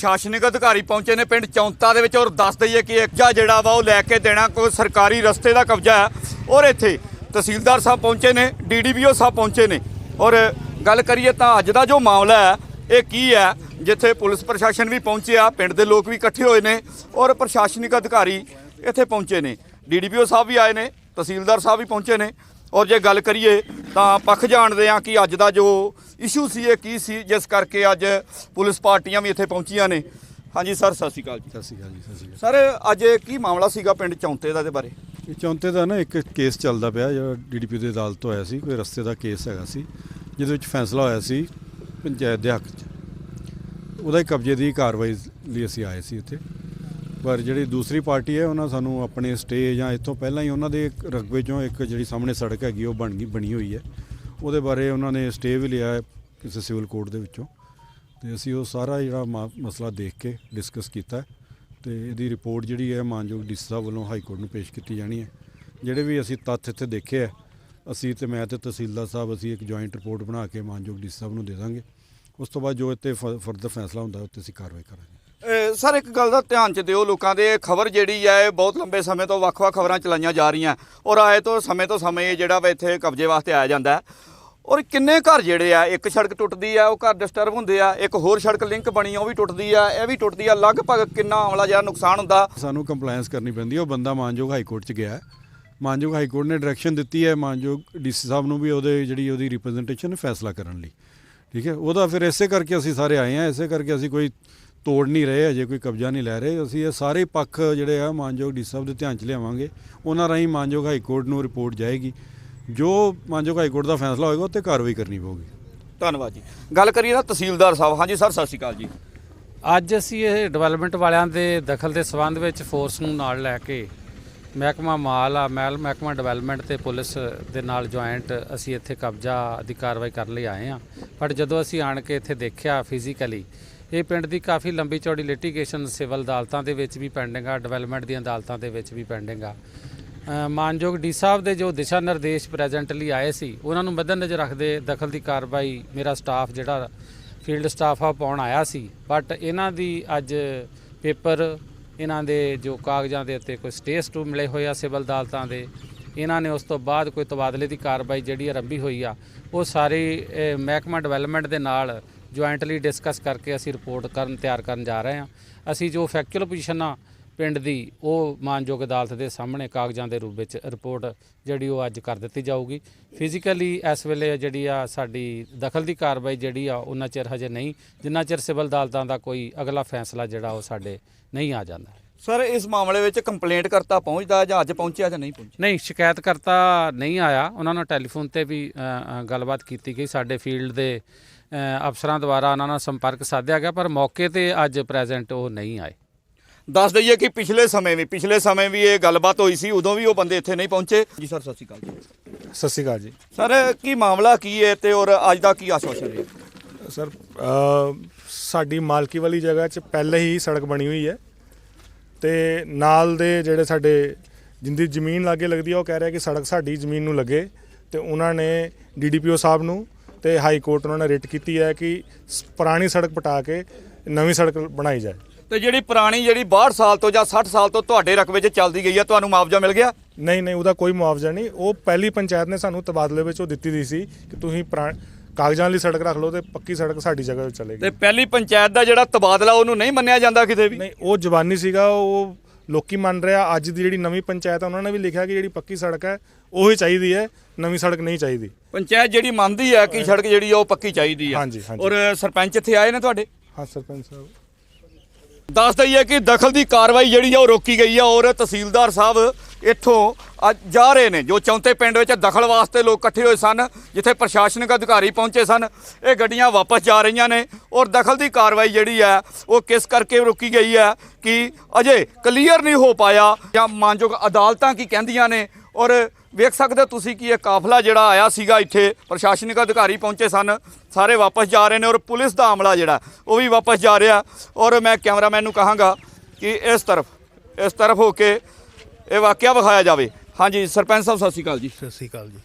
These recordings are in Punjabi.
ਪ੍ਰਸ਼ਾਸਨਿਕ ਅਧਿਕਾਰੀ ਪਹੁੰਚੇ ਨੇ ਪਿੰਡ ਚੌਂਤਾ ਦੇ ਵਿੱਚ ਔਰ ਦੱਸ ਦਈਏ ਕਿ ਇੱਕ ਜਿਹੜਾ ਵਾ ਉਹ ਲੈ ਕੇ ਦੇਣਾ ਕੋਈ ਸਰਕਾਰੀ ਰਸਤੇ ਦਾ ਕਬਜ਼ਾ ਹੈ। ਔਰ ਇੱਥੇ ਤਹਿਸੀਲਦਾਰ ਸਾਹਿਬ ਪਹੁੰਚੇ ਨੇ ਡੀਡੀਪੀਓ ਸਾਹਿਬ ਪਹੁੰਚੇ ਨੇ। ਔਰ ਗੱਲ ਕਰੀਏ ਤਾਂ ਅੱਜ ਦਾ ਜੋ ਮਾਮਲਾ ਹੈ, ਇਹ ਕੀ ਹੈ, ਜਿੱਥੇ ਪੁਲਿਸ ਪ੍ਰਸ਼ਾਸਨ ਵੀ ਪਹੁੰਚਿਆ ਪਿੰਡ ਦੇ ਲੋਕ ਵੀ ਇਕੱਠੇ ਹੋਏ ਨੇ ਔਰ ਪ੍ਰਸ਼ਾਸਨਿਕ ਅਧਿਕਾਰੀ ਇੱਥੇ ਪਹੁੰਚੇ ਨੇ। ਡੀਡੀਪੀਓ ਸਾਹਿਬ ਵੀ ਆਏ ਨੇ, ਤਹਿਸੀਲਦਾਰ ਸਾਹਿਬ ਵੀ ਪਹੁੰਚੇ ਨੇ। ਔਰ ਜੇ ਗੱਲ ਕਰੀਏ ਤਾਂ ਪੱਖ ਜਾਣਦੇ ਆ ਕਿ ਅੱਜ ਦਾ ਜੋ ਇਸ਼ੂ ਸੀ ਇਹ ਕੀ ਸੀ ਜਿਸ ਕਰਕੇ ਅੱਜ ਪੁਲਿਸ ਪਾਰਟੀਆਂ ਵੀ ਇੱਥੇ ਪਹੁੰਚੀਆਂ ਨੇ। ਹਾਂਜੀ ਸਰ ਸਤਿ ਸ਼੍ਰੀ ਅਕਾਲ ਜੀ। ਸਤਿ ਸ਼੍ਰੀ ਅਕਾਲ ਜੀ ਸਤਿ ਸ਼੍ਰੀ ਅਕਾਲ। ਸਰ ਅੱਜ ਇਹ ਕੀ ਮਾਮਲਾ ਸੀਗਾ ਪਿੰਡ ਚੌਂਤੇ ਦਾ ਦੇ ਬਾਰੇ? ਇਹ ਚੌਂਤੇ ਦਾ ਨਾ ਇੱਕ ਕੇਸ ਚੱਲਦਾ ਪਿਆ ਜਿਹੜਾ ਡੀਡੀਪੀ ਦੀ ਅਦਾਲਤ ਤੋਂ ਆਇਆ ਸੀ ਕੋਈ ਰਸਤੇ ਦਾ ਕੇਸ ਹੈਗਾ ਸੀ ਜਿਹਦੇ ਵਿੱਚ ਫੈਸਲਾ ਹੋਇਆ ਸੀ ਪੰਚਾਇਤ ਦੇ ਹੱਕ 'ਚ। ਉਹਦਾ ਹੀ ਕਬਜ਼ੇ ਦੀ ਕਾਰਵਾਈ ਲਈ ਅਸੀਂ ਆਏ ਸੀ ਉੱਥੇ ਪਰ ਜਿਹੜੀ ਦੂਸਰੀ ਪਾਰਟੀ ਹੈ, ਉਹਨਾਂ ਸਾਨੂੰ ਆਪਣੇ ਸਟੇ ਜਾਂ ਇੱਥੋਂ ਪਹਿਲਾਂ ਹੀ ਉਹਨਾਂ ਦੇ ਰਕਬੇ 'ਚੋਂ ਇੱਕ ਜਿਹੜੀ ਸਾਹਮਣੇ ਸੜਕ ਹੈਗੀ, ਉਹ ਬਣ ਗਈ, ਬਣੀ ਹੋਈ ਹੈ। ਉਹਦੇ ਬਾਰੇ ਉਹਨਾਂ ਨੇ ਸਟੇ ਵੀ ਲਿਆ ਹੈ ਕਿਸੇ ਸਿਵਲ ਕੋਰਟ ਦੇ ਵਿੱਚੋਂ। ਤੇ ਅਸੀਂ ਉਹ ਸਾਰਾ ਜਿਹੜਾ ਮਾ- ਮਸਲਾ ਦੇਖ ਕੇ ਡਿਸਕਸ ਕੀਤਾ ਤੇ ਇਹਦੀ ਰਿਪੋਰਟ ਜਿਹੜੀ ਹੈ, ਮਾਨਯੋਗ ਡੀਸੀ ਸਾਹਿਬ ਵੱਲੋਂ ਹਾਈ ਕੋਰਟ ਨੂੰ ਪੇਸ਼ ਕੀਤੀ ਜਾਣੀ ਹੈ। ਜਿਹੜੇ ਵੀ ਅਸੀਂ ਤੱਥ ਇੱਥੇ ਦੇਖੇ ਹੈ, ਅਸੀਂ ਤੇ ਮੈਂ ਤੇ ਤਹਿਸੀਲਦਾਰ ਸਾਹਿਬ ਅਸੀਂ ਇੱਕ ਜੁਆਇੰਟ ਰਿਪੋਰਟ ਬਣਾ ਕੇ ਮਾਨਯੋਗ ਡੀਸੀ ਸਾਹਿਬ ਨੂੰ ਦੇ ਦਾਂਗੇ। ਉਸ ਤੋਂ ਬਾਅਦ ਜੋ ਇੱਥੇ ਫਰਦਰ ਫੈਸਲਾ ਹੁੰਦਾ, ਉੱਤੇ ਅਸੀਂ ਕਾਰਵਾਈ ਕਰਾਂਗੇ। ਸਰ, ਇੱਕ ਗੱਲ ਦਾ ਧਿਆਨ ਚ ਦਿਓ ਲੋਕਾਂ ਦੇ। ਖਬਰ ਜਿਹੜੀ ਹੈ, ਇਹ ਬਹੁਤ ਲੰਬੇ ਸਮੇਂ ਤੋਂ ਵੱਖ-ਵੱਖ ਖਬਰਾਂ ਚਲਾਈਆਂ ਜਾ ਰਹੀਆਂ। ਔਰ ਆਏ ਤੋਂ ਸਮੇਂ ਤੋਂ ਸਮੇਂ ਇਹ ਜਿਹੜਾ ਵਾ ਇੱਥੇ ਕਬਜ਼ੇ ਵਾਸਤੇ ਆਇਆ ਜਾਂਦਾ ਹੈ। ਔਰ ਕਿੰਨੇ ਘਰ ਜਿਹੜੇ ਆ, ਇੱਕ ਸੜਕ ਟੁੱਟਦੀ ਆ, ਉਹ ਘਰ ਡਿਸਟਰਬ ਹੁੰਦੇ ਆ, ਇੱਕ ਹੋਰ ਸੜਕ ਲਿੰਕ ਬਣੀ ਆ ਉਹ ਵੀ ਟੁੱਟਦੀ ਆ, ਇਹ ਵੀ ਟੁੱਟਦੀ ਆ। ਲਗਭਗ ਕਿੰਨਾ ਆਮਲਾ ਜਿਹੜਾ ਨੁਕਸਾਨ ਹੁੰਦਾ? ਸਾਨੂੰ ਕੰਪਲਾਈਂਸ ਕਰਨੀ ਪੈਂਦੀ ਹੈ ਉਹ ਬੰਦਾ ਮਾਨਯੋਗ ਹਾਈ ਕੋਰਟ 'ਚ ਗਿਆ ਹੈ। ਮਾਨਯੋਗ ਹਾਈ ਕੋਰਟ ਨੇ ਡਾਇਰੈਕਸ਼ਨ ਦਿੱਤੀ ਹੈ, ਮਾਨਯੋਗ ਡੀਸੀ ਸਾਹਿਬ ਨੂੰ ਵੀ ਉਹਦੇ ਜਿਹੜੀ ਉਹਦੀ ਰਿਪਰੈਜ਼ੈਂਟੇਸ਼ਨ ਫੈਸਲਾ ਕਰਨ ਲਈ। ਠੀਕ ਹੈ? ਉਹਦਾ ਫਿਰ ਇਸੇ ਕਰਕੇ ਅਸੀਂ ਸਾਰੇ ਆਏ ਹਾਂ, ਇਸੇ ਕਰਕੇ ਅਸੀਂ ਕੋਈ ਤੋੜ ਨਹੀਂ ਰਹੇ ਅਜੇ ਕੋਈ ਕਬਜ਼ਾ ਨਹੀਂ ਲੈ ਰਹੇ। ਅਸੀਂ ਇਹ ਸਾਰੇ ਪੱਖ ਜਿਹੜੇ ਆ ਮਾਨਯੋਗ ਡੀਸੀ ਸਾਹਿਬ ਦੇ ਧਿਆਨ 'ਚ ਲਿਆਵਾਂਗੇ। ਉਹਨਾਂ ਰਾਹੀਂ ਮਾਨਯੋਗ ਹਾਈ ਕੋਰਟ ਨੂੰ ਰਿਪੋਰਟ ਜਾਏਗੀ। ਜੋ ਮਾਨਯੋਗ ਹਾਈ ਕੋਰਟ ਦਾ ਫੈਸਲਾ ਹੋਏਗਾ ਉੱਤੇ ਕਾਰਵਾਈ ਕਰਨੀ ਪਊਗੀ। ਧੰਨਵਾਦ ਜੀ। ਗੱਲ ਕਰੀਏ ਨਾ ਤਹਿਸੀਲਦਾਰ ਸਾਹਿਬ। ਹਾਂਜੀ ਸਰ ਸਤਿ ਸ਼੍ਰੀ ਅਕਾਲ ਜੀ। ਅੱਜ ਅਸੀਂ ਇਹ ਡਿਵੈਲਪਮੈਂਟ ਵਾਲਿਆਂ ਦੇ ਦਖਲ ਦੇ ਸਬੰਧ ਵਿੱਚ ਫੋਰਸ ਨੂੰ ਨਾਲ ਲੈ ਕੇ ਮਹਿਕਮਾ ਮਾਲ ਆ ਮਹਿਲ ਮਹਿਕਮਾ ਡਿਵੈਲਪਮੈਂਟ ਤੇ ਪੁਲਿਸ ਦੇ ਨਾਲ ਜੁਆਇੰਟ ਅਸੀਂ ਇੱਥੇ ਕਬਜ਼ਾ ਦੀ ਕਾਰਵਾਈ ਕਰਨ ਲਈ ਆਏ ਹਾਂ। ਪਰ ਜਦੋਂ ਅਸੀਂ ਆਣ ਕੇ ਇੱਥੇ ਦੇਖਿਆ ਫਿਜ਼ੀਕਲੀ ਇਹ ਪਿੰਡ ਦੀ ਕਾਫੀ ਲੰਬੀ ਚੌੜੀ ਲਿਟੀਗੇਸ਼ਨ ਸਿਵਲ ਅਦਾਲਤਾਂ ਦੇ ਵਿੱਚ ਵੀ ਪੈਂਡਿੰਗ ਆ ਡਿਵੈਲਪਮੈਂਟ ਦੀਆਂ ਅਦਾਲਤਾਂ ਦੇ ਵਿੱਚ ਵੀ ਪੈਂਡਿੰਗ ਆ। ਮਾਨਯੋਗ ਡੀ ਸਾਹਿਬ ਦੇ ਜੋ ਦਿਸ਼ਾ ਨਿਰਦੇਸ਼ ਪ੍ਰੈਜ਼ੈਂਟਲੀ ਆਏ ਸੀ, ਉਹਨਾਂ ਨੂੰ ਮੱਦੇਨਜ਼ਰ ਰੱਖਦੇ ਦਖਲ ਦੀ ਕਾਰਵਾਈ ਮੇਰਾ ਸਟਾਫ ਜਿਹੜਾ ਫੀਲਡ ਸਟਾਫ ਆ ਪਾਉਣ ਆਇਆ ਸੀ। ਬਟ ਇਹਨਾਂ ਦੀ ਅੱਜ ਪੇਪਰ ਇਹਨਾਂ ਦੇ ਜੋ ਕਾਗਜ਼ਾਂ ਦੇ ਉੱਤੇ ਕੋਈ ਸਟੇਸ ਟੂ ਮਿਲੇ ਹੋਏ ਆ ਸਿਵਲ ਅਦਾਲਤਾਂ ਦੇ, ਇਹਨਾਂ ਨੇ ਉਸ ਤੋਂ ਬਾਅਦ ਕੋਈ ਤਬਾਦਲੇ ਦੀ ਕਾਰਵਾਈ ਜਿਹੜੀ ਆਰੰਭੀ ਹੋਈ ਆ, ਉਹ ਸਾਰੇ ਮਹਿਕਮਾ ਡਿਵੈਲਪਮੈਂਟ ਦੇ ਨਾਲ ਜੁਆਇੰਟਲੀ ਡਿਸਕਸ ਕਰਕੇ ਅਸੀਂ ਰਿਪੋਰਟ ਕਰਨ ਤਿਆਰ ਕਰਨ ਜਾ ਰਹੇ ਹਾਂ। ਅਸੀਂ ਜੋ ਫੈਕਚੁਅਲ ਪੋਜੀਸ਼ਨ ਆ ਪਿੰਡ ਦੀ ਉਹ ਮਾਨਯੋਗ ਅਦਾਲਤ ਦੇ ਸਾਹਮਣੇ ਕਾਗਜ਼ਾਂ ਦੇ ਰੂਪ ਵਿੱਚ ਰਿਪੋਰਟ ਜਿਹੜੀ ਉਹ ਅੱਜ ਕਰ ਦਿੱਤੀ ਜਾਊਗੀ। ਫਿਜ਼ੀਕਲੀ ਇਸ ਵੇਲੇ ਜਿਹੜੀ ਆ ਸਾਡੀ ਦਖਲ ਦੀ ਕਾਰਵਾਈ ਜਿਹੜੀ ਆ ਉਹਨਾਂ ਚਿਰ ਹਜੇ ਨਹੀਂ। ਜਿੰਨਾ ਚਿਰ ਸਿਵਲ ਅਦਾਲਤਾਂ ਦਾ ਕੋਈ ਅਗਲਾ ਫੈਸਲਾ ਜਿਹੜਾ ਉਹ ਸਾਡੇ ਨਹੀਂ ਆ ਜਾਂਦਾ। ਸਰ ਇਸ ਮਾਮਲੇ ਵਿੱਚ ਕੰਪਲੇਂਟ ਕਰਤਾ ਪਹੁੰਚਦਾ ਜਾਂ ਅੱਜ ਪਹੁੰਚਿਆ ਜਾਂ ਨਹੀਂ ਪਹੁੰਚਿਆ? ਨਹੀਂ ਸ਼ਿਕਾਇਤਕਰਤਾ ਨਹੀਂ ਆਇਆ। ਉਹਨਾਂ ਨਾਲ ਟੈਲੀਫੋਨ ਤੇ ਵੀ ਗੱਲਬਾਤ ਕੀਤੀ ਗਈ। ਸਾਡੇ ਫੀਲਡ ਦੇ ਅਫਸਰਾਂ ਦੁਆਰਾ ਉਹਨਾਂ ਨਾਲ ਸੰਪਰਕ ਸਾਧਿਆ ਗਿਆ ਪਰ ਮੌਕੇ ਤੇ ਅੱਜ ਪ੍ਰੈਜ਼ੈਂਟ ਉਹ ਨਹੀਂ ਆਏ। ਦੱਸ ਦਈਏ ਕਿ ਪਿਛਲੇ ਸਮੇਂ ਵੀ ਪਿਛਲੇ ਸਮੇਂ ਵੀ ਇਹ ਗੱਲਬਾਤ ਹੋਈ ਸੀ ਉਦੋਂ ਵੀ ਉਹ ਬੰਦੇ ਇੱਥੇ ਨਹੀਂ ਪਹੁੰਚੇ। ਜੀ ਸਰ ਸਤਿ ਸ਼੍ਰੀ ਅਕਾਲ ਜੀ। ਸਤਿ ਸ਼੍ਰੀ ਅਕਾਲ ਜੀ। ਸਰ ਕੀ ਮਾਮਲਾ ਕੀ ਹੈ ਤੇ ਔਰ ਅੱਜ ਦਾ ਕੀ ਆਸ਼ਵਾਸਨ ਹੈ? ਸਰ ਸਾਡੀ ਮਾਲਕੀ ਵਾਲੀ ਜਗ੍ਹਾ 'ਚ ਪਹਿਲੇ ਹੀ ਸੜਕ ਬਣੀ ਹੋਈ ਹੈ। ਤੇ ਨਾਲ ਦੇ ਜਿਹੜੇ ਸਾਡੇ ਜਿੰਦੀ ਜ਼ਮੀਨ ਲਾਗੇ ਲੱਗਦੀ ਹੈ ਉਹ ਕਹਿ ਰਿਹਾ ਕਿ ਸੜਕ ਸਾਡੀ ਜ਼ਮੀਨ ਨੂੰ ਲੱਗੇ। ਤੇ ਉਹਨਾਂ ਨੇ ਡੀਡੀਪੀਓ ਸਾਹਿਬ ਨੂੰ ਤੇ ਹਾਈ ਕੋਰਟ ਉਹਨਾਂ ਨੇ ਰਿਟ ਕੀਤੀ ਹੈ ਕਿ ਪੁਰਾਣੀ ਸੜਕ ਪਟਾ ਕੇ ਨਵੀਂ ਸੜਕ ਬਣਾਈ ਜਾਏ। ਤੇ ਜਿਹੜੀ ਪੁਰਾਣੀ ਜਿਹੜੀ 62 ਸਾਲ ਤੋਂ ਜਾਂ 60 ਸਾਲ ਤੋਂ ਤੁਹਾਡੇ ਰਕਬੇ 'ਚ ਚੱਲਦੀ ਗਈ ਹੈ ਤੁਹਾਨੂੰ ਮੁਆਵਜ਼ਾ ਮਿਲ ਗਿਆ? ਨਹੀਂ ਨਹੀਂ ਉਹਦਾ ਕੋਈ ਮੁਆਵਜ਼ਾ ਨਹੀਂ। ਉਹ ਪਹਿਲੀ ਪੰਚਾਇਤ ਨੇ ਸਾਨੂੰ ਤਬਾਦਲੇ ਵਿੱਚ ਉਹ ਦਿੱਤੀ ਦੀ ਸੀ ਕਿ ਤੁਸੀਂ ਕਾਗਜ਼ਾਂ ਲਈ ਸੜਕ ਰੱਖ ਲਓ ਤੇ ਪੱਕੀ ਸੜਕ ਸਾਡੀ ਜਗ੍ਹਾ ਤੇ ਚਲੇਗੀ। ਤੇ ਪਹਿਲੀ ਪੰਚਾਇਤ ਦਾ ਜਿਹੜਾ ਤਬਾਦਲਾ ਉਹਨੂੰ ਨਹੀਂ ਮੰਨਿਆ ਜਾਂਦਾ ਕਿਤੇ ਵੀ? ਨਹੀਂ ਉਹ ਜ਼ਬਾਨੀ ਸੀਗਾ ਉਹ ਲੋਕੀ ਮੰਨ ਰਿਹਾ ਅੱਜ ਦੀ ਜਿਹੜੀ ਨਵੀਂ ਪੰਚਾਇਤ ਆ ਉਹਨਾਂ ਨੇ ਵੀ ਲਿਖਿਆ ਕਿ ਜਿਹੜੀ ਪੱਕੀ ਸੜਕ ਹੈ ਉਹੀ ਚਾਹੀਦੀ ਹੈ ਨਵੀਂ ਸੜਕ ਨਹੀਂ ਚਾਹੀਦੀ। ਪੰਚਾਇਤ ਜਿਹੜੀ ਮੰਨਦੀ ਹੈ ਕਿ ਸੜਕ ਜਿਹੜੀ ਆ ਉਹ ਪੱਕੀ ਚਾਹੀਦੀ ਹੈ ਹਾਂਜੀ, ਹਾਂਜੀ। ਔਰ ਸਰਪੰਚ ਇੱਥੇ ਆਏ ਨੇ ਤੁਹਾਡੇ? ਹਾਂ ਸਰਪੰਚ ਸਾਹਿਬ। ਦੱਸ ਦਈਏ ਕਿ ਦਖਲ ਦੀ ਕਾਰਵਾਈ ਜਿਹੜੀ ਆ ਉਹ ਰੋਕੀ ਗਈ ਆ ਔਰ ਤਹਿਸੀਲਦਾਰ ਸਾਹਿਬ ਇੱਥੋਂ ਅੱਜ ਜਾ ਰਹੇ ਨੇ, ਜੋ ਚੌਂਤੇ ਪਿੰਡ ਵਿੱਚ ਦਖਲ ਵਾਸਤੇ ਲੋਕ ਇਕੱਠੇ ਹੋਏ ਸਨ, ਜਿੱਥੇ ਪ੍ਰਸ਼ਾਸਨਿਕ ਅਧਿਕਾਰੀ ਪਹੁੰਚੇ ਸਨ, ਇਹ ਗੱਡੀਆਂ ਵਾਪਸ ਜਾ ਰਹੀਆਂ ਨੇ ਔਰ ਦਖਲ ਦੀ ਕਾਰਵਾਈ ਜਿਹੜੀ ਹੈ, ਉਹ ਕਿਸ ਕਰਕੇ ਰੋਕੀ ਗਈ ਹੈ ਕਿ ਅਜੇ ਕਲੀਅਰ ਨਹੀਂ ਹੋ ਪਾਇਆ ਜਾਂ ਮਾਨਯੋਗ ਅਦਾਲਤਾਂ ਕੀ ਕਹਿੰਦੀਆਂ ਨੇ ਔਰ ਵੇਖ ਸਕਦੇ ਹੋ ਤੁਸੀਂ ਕਿ ਇਹ ਕਾਫਲਾ ਜਿਹੜਾ ਆਇਆ ਸੀਗਾ ਇੱਥੇ, ਪ੍ਰਸ਼ਾਸਨਿਕ ਅਧਿਕਾਰੀ ਪਹੁੰਚੇ ਸਨ, ਸਾਰੇ ਵਾਪਸ ਜਾ ਰਹੇ ਨੇ ਔਰ ਪੁਲਿਸ ਦਾ ਅਮਲਾ ਜਿਹੜਾ, ਉਹ ਵੀ ਵਾਪਸ ਜਾ ਰਿਹਾ ਔਰ ਮੈਂ ਕੈਮਰਾਮੈਨ ਨੂੰ ਕਹਾਂਗਾ ਕਿ ਇਸ ਤਰਫ ਇਸ ਤਰਫ ਹੋ ਕੇ ਇਹ ਵਾਕਿਆ ਵਿਖਾਇਆ ਜਾਵੇ। ਹਾਂਜੀ ਸਰਪੰਚ ਸਾਹਿਬ ਸਤਿ ਸ਼੍ਰੀ ਅਕਾਲ ਜੀ। ਸਤਿ ਸ੍ਰੀ ਅਕਾਲ ਜੀ।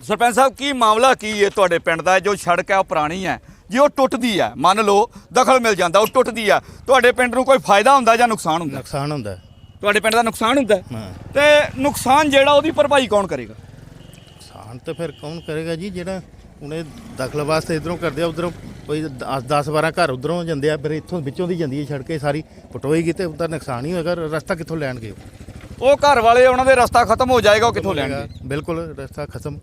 ਸਰਪੰਚ ਸਾਹਿਬ ਕੀ ਮਾਮਲਾ ਕੀ ਹੈ ਤੁਹਾਡੇ ਪਿੰਡ ਦਾ? ਜੋ ਸੜਕ ਹੈ ਉਹ ਪੁਰਾਣੀ ਹੈ। ਜੇ ਉਹ ਟੁੱਟਦੀ ਹੈ ਮੰਨ ਲਓ ਦਖਲ ਮਿਲ ਜਾਂਦਾ ਉਹ ਟੁੱਟਦੀ ਹੈ ਤੁਹਾਡੇ ਪਿੰਡ ਨੂੰ ਕੋਈ ਫਾਇਦਾ ਹੁੰਦਾ ਜਾਂ ਨੁਕਸਾਨ ਹੁੰਦਾ? ਨੁਕਸਾਨ ਹੁੰਦਾ। ਹੈ। ਤੁਹਾਡੇ ਪਿੰਡ ਦਾ ਨੁਕਸਾਨ ਹੁੰਦਾ? ਹੈ? ਹਾਂ ਤੇ ਨੁਕਸਾਨ ਜਿਹੜਾ ਉਹਦੀ ਭਰਪਾਈ ਕੌਣ ਕਰੇਗਾ? ਨੁਕਸਾਨ ਤਾਂ ਫਿਰ ਕੌਣ ਕਰੇਗਾ ਜੀ? ਜਿਹੜਾ ਉਹਨੇ ਦਖਲ ਵਾਸਤੇ ਇਧਰੋਂ ਕਰਦੇ ਆ ਉਧਰੋਂ ਕੋਈ 10 12 ਘਰ ਉਧਰੋਂ ਜਾਂਦੇ ਆ ਫਿਰ ਇੱਥੋਂ ਵਿੱਚੋਂ ਦੀ ਜਾਂਦੀ ਹੈ ਸੜਕ ਸਾਰੀ ਪਟੋਏਗੀ ਤੇ ਉਹਦਾ ਨੁਕਸਾਨ ਹੀ ਹੋਏਗਾ ਰਸਤਾ ਕਿੱਥੋਂ ਲੈਣਗੇ ਉਹ? ਘਰ ਵਾਲੇ ਉਹਨਾਂ ਦੇ ਰਸਤਾ ਖਤਮ ਹੋ ਜਾਏਗਾ ਉਹ ਕਿੱਥੋਂ ਲੈਣਗੇ? ਬਿਲਕੁਲ ਰਸਤਾ ਖਤਮ।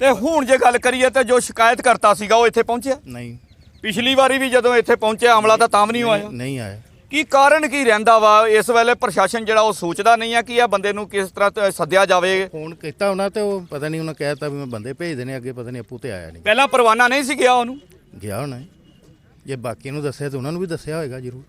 ਤੇ ਹੁਣ ਜੇ ਗੱਲ ਕਰੀਏ ਤੇ ਜੋ ਸ਼ਿਕਾਇਤ ਕਰਤਾ ਸੀਗਾ ਉਹ ਇੱਥੇ ਪਹੁੰਚਿਆ? ਨਹੀਂ। ਪਿਛਲੀ ਵਾਰੀ ਵੀ ਜਦੋਂ ਇੱਥੇ ਪਹੁੰਚਿਆ ਅਮਲਾ ਤਾਂ ਤਾਂ ਵੀ ਨਹੀਂ ਹੋਇਆ ਨਹੀਂ ਆਇਆ। ਕੀ ਕਾਰਨ ਕੀ ਰਹਿੰਦਾ ਵਾ? ਇਸ ਵੇਲੇ ਪ੍ਰਸ਼ਾਸਨ ਜਿਹੜਾ ਉਹ ਸੋਚਦਾ ਨਹੀਂ ਆ ਕਿ ਇਹ ਬੰਦੇ ਨੂੰ ਕਿਸ ਤਰ੍ਹਾਂ ਸੱਦਿਆ ਜਾਵੇ। ਫੋਨ ਕੀਤਾ ਉਹਨਾਂ ਤੇ ਉਹ ਪਤਾ ਨਹੀਂ ਉਹਨਾਂ ਕਹਿਤਾ ਵੀ ਮੈਂ ਬੰਦੇ ਭੇਜ ਦੇਣੇ ਅੱਗੇ ਪਤਾ ਨਹੀਂ ਆਪੂ ਤੇ ਆਇਆ ਨਹੀਂ। ਪਹਿਲਾਂ ਪਰਵਾਨਾ ਨਹੀਂ ਸੀ ਗਿਆ ਉਹਨੂੰ? ਗਿਆ ਹੋਣਾ। ਜੇ ਬਾਕੀ ਨੂੰ ਦੱਸਿਆ ਤਾਂ ਉਹਨਾਂ ਨੂੰ ਵੀ ਦੱਸਿਆ ਹੋਏਗਾ ਜ਼ਰੂਰ।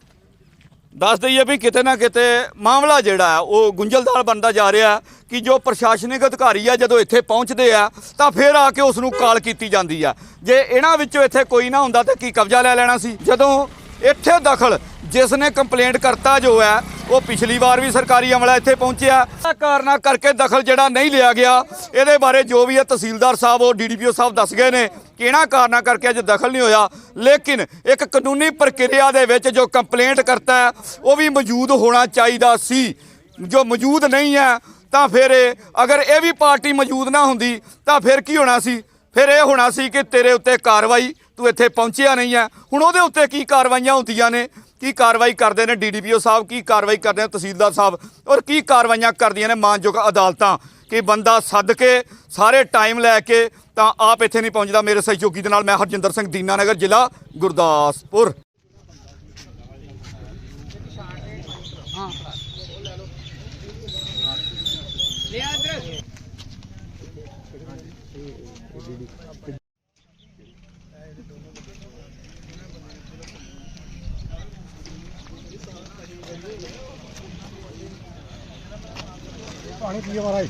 ਦੱਸ ਦਈਏ ਵੀ ਕਿਤੇ ਨਾ ਕਿਤੇ ਮਾਮਲਾ ਜਿਹੜਾ ਹੈ, ਉਹ ਗੁੰਝਲਦਾਰ ਬਣਦਾ ਜਾ ਰਿਹਾ ਕਿ ਜੋ ਪ੍ਰਸ਼ਾਸਨਿਕ ਅਧਿਕਾਰੀ ਆ, ਜਦੋਂ ਇੱਥੇ ਪਹੁੰਚਦੇ ਆ, ਤਾਂ ਫਿਰ ਆ ਕੇ ਉਸ ਨੂੰ ਕਾਲ ਕੀਤੀ ਜਾਂਦੀ ਆ। ਜੇ ਇਹਨਾਂ ਵਿੱਚੋਂ ਇੱਥੇ ਕੋਈ ਨਾ ਹੁੰਦਾ, ਤਾਂ ਕੀ ਕਬਜ਼ਾ ਲੈ ਲੈਣਾ ਸੀ? ਜਦੋਂ ਇੱਥੇ ਦਖਲ ਜਿਸ ਨੇ ਕੰਪਲੇਂਟ ਕਰਤਾ ਜੋ ਹੈ, ਉਹ ਪਿਛਲੀ ਵਾਰ ਵੀ ਸਰਕਾਰੀ ਅਮਲਾ ਇੱਥੇ ਪਹੁੰਚਿਆ। ਇਹ ਕਾਰਨਾਂ ਕਰਕੇ ਦਖਲ ਜਿਹੜਾ ਨਹੀਂ ਲਿਆ ਗਿਆ। ਇਹਦੇ ਬਾਰੇ ਜੋ ਵੀ ਹੈ, ਤਹਿਸੀਲਦਾਰ ਸਾਹਿਬ ਉਹ ਡੀਡੀਪੀਓ ਸਾਹਿਬ ਦੱਸ ਗਏ ਨੇ ਕਿਹੜਾ ਕਾਰਨਾਂ ਕਰਕੇ ਅੱਜ ਦਖਲ ਨਹੀਂ ਹੋਇਆ। ਲੇਕਿਨ ਇੱਕ ਕਾਨੂੰਨੀ ਪ੍ਰਕਿਰਿਆ ਦੇ ਵਿੱਚ ਜੋ ਕੰਪਲੇਂਟ ਕਰਤਾ ਹੈ, ਉਹ ਵੀ ਮੌਜੂਦ ਹੋਣਾ ਚਾਹੀਦਾ ਸੀ। ਜੋ ਮੌਜੂਦ ਨਹੀਂ ਹੈ, ਤਾਂ ਫਿਰ ਇਹ- ਅਗਰ ਇਹ ਵੀ ਪਾਰਟੀ ਮੌਜੂਦ ਨਾ ਹੁੰਦੀ, ਤਾਂ ਫਿਰ ਕੀ ਹੋਣਾ ਸੀ? ਫਿਰ ਇਹ ਹੋਣਾ ਸੀ ਕਿ ਤੇਰੇ ਉੱਤੇ ਕਾਰਵਾਈ ਤੂੰ ਇੱਥੇ ਪਹੁੰਚਿਆ ਨਹੀਂ ਹੈ। ਹੁਣ ਉਹਦੇ ਉੱਤੇ ਕੀ ਕਾਰਵਾਈਆਂ ਹੁੰਦੀਆਂ ਨੇ? ਕੀ ਕਾਰਵਾਈ ਕਰਦੇ ਨੇ ਡੀਡੀਪੀਓ ਸਾਹਿਬ? ਕੀ ਕਾਰਵਾਈ ਕਰਦੇ ਨੇ ਤਹਿਸੀਲਦਾਰ ਸਾਹਿਬ? ਔਰ ਕੀ ਕਾਰਵਾਈਆਂ ਕਰਦੀਆਂ ਨੇ ਮਾਨਯੋਗ ਅਦਾਲਤਾਂ? ਕਿ ਬੰਦਾ ਸੱਦ ਕੇ ਸਾਰੇ ਟਾਈਮ ਲੈ ਕੇ ਤਾਂ ਆਪ ਇੱਥੇ ਨਹੀਂ ਪਹੁੰਚਦਾ। ਮੇਰੇ ਸਹਿਯੋਗੀ ਦੇ ਨਾਲ ਮੈਂ ਹਰਜਿੰਦਰ ਸਿੰਘ ਦੀਨਾ ਨਗਰ ਜ਼ਿਲ੍ਹਾ ਗੁਰਦਾਸਪੁਰ। पाणी पियो वारा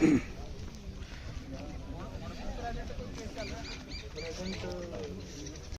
Mm-hmm.